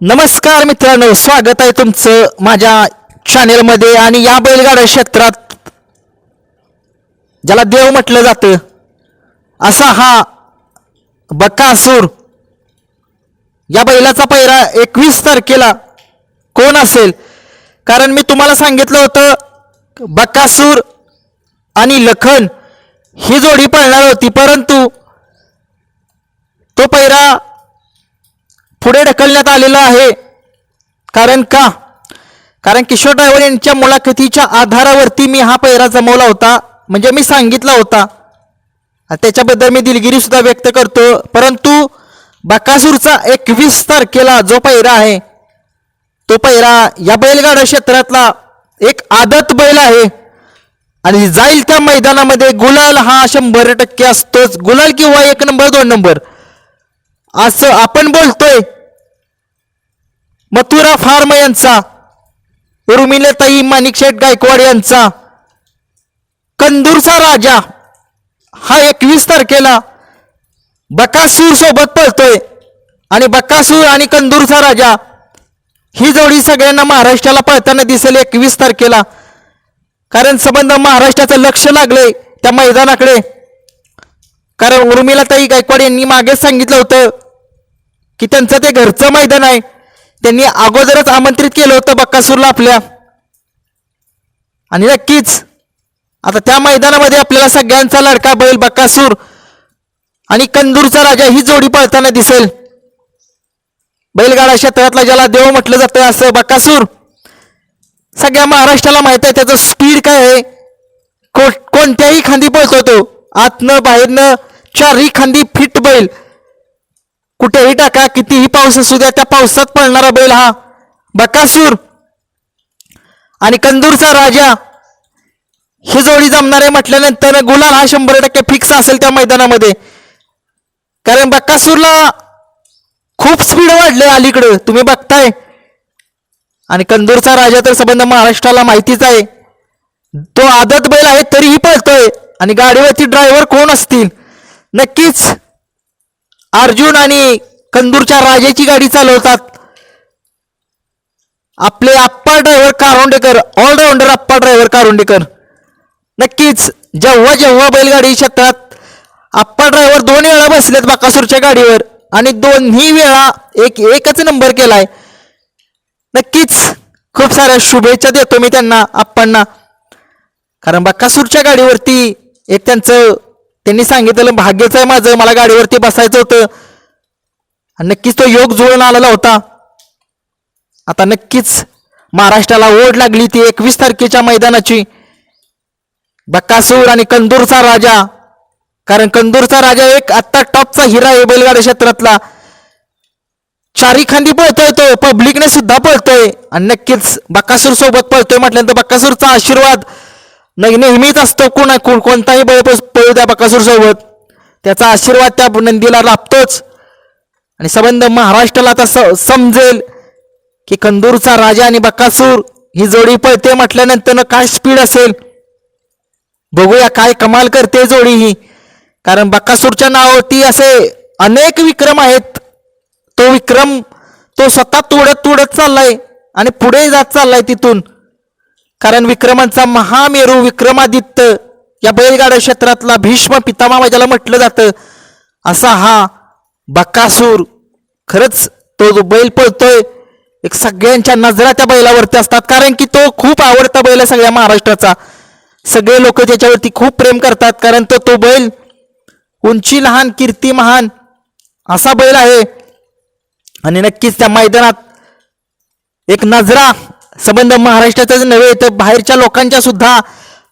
नमस्कार मित्रांनो स्वागत आहे तुमचं माझ्या चॅनेलमध्ये आणि या बैलगाडा क्षेत्रात ज्याला देव म्हटलं जातं. असा हा बकासूर या बैलाचा पैरा एकवीस तारखेला कोण असेल? कारण मी तुम्हाला सांगितलं होतं बकासूर आणि लखन ही जोडी पळणार होती परंतु तो पैरा पुढे ढकलण्यात आलेलं आहे. कारण का? कारण किशोर ड्रायव्हर यांच्या मुलाखतीच्या आधारावरती मी हा पैरा जमवला होता. म्हणजे मी सांगितला होता. त्याच्याबद्दल मी दिलगिरी सुद्धा व्यक्त करतो. परंतु बकासूरचा एकवीस तारखेला जो पैरा आहे तो पैरा या बैलगाडा क्षेत्रातला एक आदत बैल आहे. आणि जाईल त्या मैदानामध्ये गुलाल हा शंभर टक्के असतोच. गुलाल किंवा एक नंबर दोन नंबर. असं आपण बोलतोय. मथुरा फार्म यांचा उर्मिलाताई माणिकशेठ गायकवाड यांचा कंदूरचा राजा हा एकवीस तारखेला बकासूर सोबत पळतोय. आणि बकासूर आणि कंदूरचा राजा ही जोडी सगळ्यांना महाराष्ट्राला पळताना दिसेल एकवीस तारखेला. कारण संबंध महाराष्ट्राचं लक्ष लागलंय त्या मैदानाकडे. कारण उर्मिलाताई गायकवाड यांनी मागेच सांगितलं होतं की त्यांचं ते घरचं मैदान आहे. त्यांनी अगोदरच आमंत्रित केलं होतं बक्कासूरला आपल्या. आणि नक्कीच आता त्या मैदानामध्ये आपल्याला सगळ्यांचा लडका बैल बक्कासूर आणि कंदूरचा राजा ही जोडी पळताना दिसेल. बैलगाडा क्षेत्रातला ज्याला देव म्हटलं जातं असं बक्कासूर सगळ्या महाराष्ट्राला माहीत आहे त्याचं स्पीड काय आहे. कोणत्याही खांदी पळतो तो. आतनं बाहेरनं चारही खांदी फिट बैल. कुठेही टाका कितीही पाऊस असू द्या त्या पावसात पळणारा बैल हा बकासूर. आणि कंदूरचा राजा ही जोडी जमणार आहे म्हटल्यानंतर गुलाल हा शंभर टक्के फिक्स असेल त्या मैदानामध्ये. कारण बक्कासूरला खूप स्पीड वाढले अलीकडं तुम्ही बघताय. आणि कंदूरचा राजा तर संबंध महाराष्ट्राला माहितीच आहे. तो आदत बैल आहे तरीही पळतोय. आणि गाडीवरती ड्रायव्हर कोण असतील? नक्कीच अर्जुन आणि कंदूरच्या राजाची गाडी चालवतात. आपले Appa driver Karondekar allrounder Appa driver Karondekar नक्कीच जेव्हा जेव्हा बैलगाडी क्षेत्रात आप्पा ड्रायव्हर दोन वेळा बसलेत बाकासूरच्या गाडीवर आणि दोन्ही वेळा एक एकच नंबर केलाय. नक्कीच खूप साऱ्या शुभेच्छा देतो मी त्यांना आप्पांना. कारण बाकासूरच्या गाडीवरती एक त्यांचं त्यांनी सांगितलेलं भाग्यच आहे माझं मला गाडीवरती बसायचं होतं. आणि नक्कीच तो योग जुळून आलेला होता. आता नक्कीच महाराष्ट्राला ओढ लागली ती एकवीस तारखेच्या मैदानाची. बक्कासूर आणि कंदूरचा राजा. कारण कंदूरचा राजा एक आत्ता टॉपचा हिरा आहे बैलगाडी क्षेत्रातला. चारी खांदी पळतोय तो पब्लिकने सुद्धा पळतोय. आणि नक्कीच बक्कासूर सोबत पळतोय म्हटल्यानंतर बक्कासूरचा आशीर्वाद नाही नेहमीच असतो कुणा कोण कोणताही बैल पळू द्या बकासूर सोबत त्याचा आशीर्वाद त्या नंदीला लाभतोच. आणि संबंध महाराष्ट्राला आता स- समजेल की कंदूरचा राजा आणि बकासूर ही जोडी पळते म्हटल्यानंतर काय स्पीड असेल? बघूया काय कमाल करते जोडी ही. कारण बकासूरच्या नावावरती असे अनेक विक्रम आहेत. तो विक्रम तो स्वतः तोडत तोडत चाललाय आणि पुढे जात चाललाय तिथून. कारण विक्रमांचा महामेरू विक्रमादित्य या बैलगाडा क्षेत्रातला भीष्म पितामह ज्याला म्हटलं जातं असा हा बकासूर. खरंच तो जो बैल पळतोय एक सगळ्यांच्या नजरा त्या बैलावरती असतात. कारण की तो खूप आवडता बैल आहे सगळ्या महाराष्ट्राचा. सगळे लोक त्याच्यावरती खूप प्रेम करतात. कारण तो तो बैल उंची लहान कीर्ती महान असा बैल आहे. आणि नक्कीच त्या मैदानात एक नजरा संबंध महाराष्ट्राचाच नव्हे तर बाहेरच्या लोकांच्या सुद्धा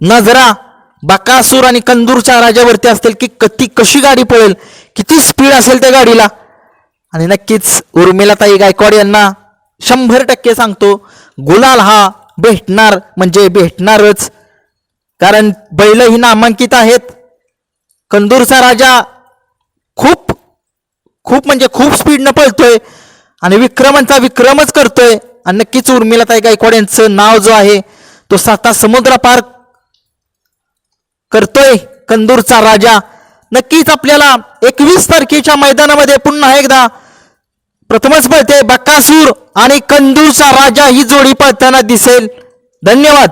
नजरा बकासूर आणि कंदूरच्या राजावरती असतील की कती कशी गाडी पळेल किती स्पीड असेल त्या गाडीला. आणि नक्कीच उर्मिलाताई गायकवाड यांना शंभर टक्के सांगतो गुलाल हा भेटणार म्हणजे भेटणारच. कारण बैल ही नामांकित आहेत. कंदूरचा राजा खूप खूप म्हणजे खूप स्पीडनं पळतोय आणि विक्रमांचा विक्रमच करतोय. आणि नक्कीच उर्मिलाताई गायकवाड यांचं नाव जो आहे तो साता समुद्र पार करतोय कंदूरचा राजा. नक्कीच आपल्याला एकवीस तारखेच्या मैदानामध्ये पुन्हा एकदा प्रथमच पळते बकासूर आणि कंदूरचा राजा ही जोडी पळताना दिसेल. धन्यवाद.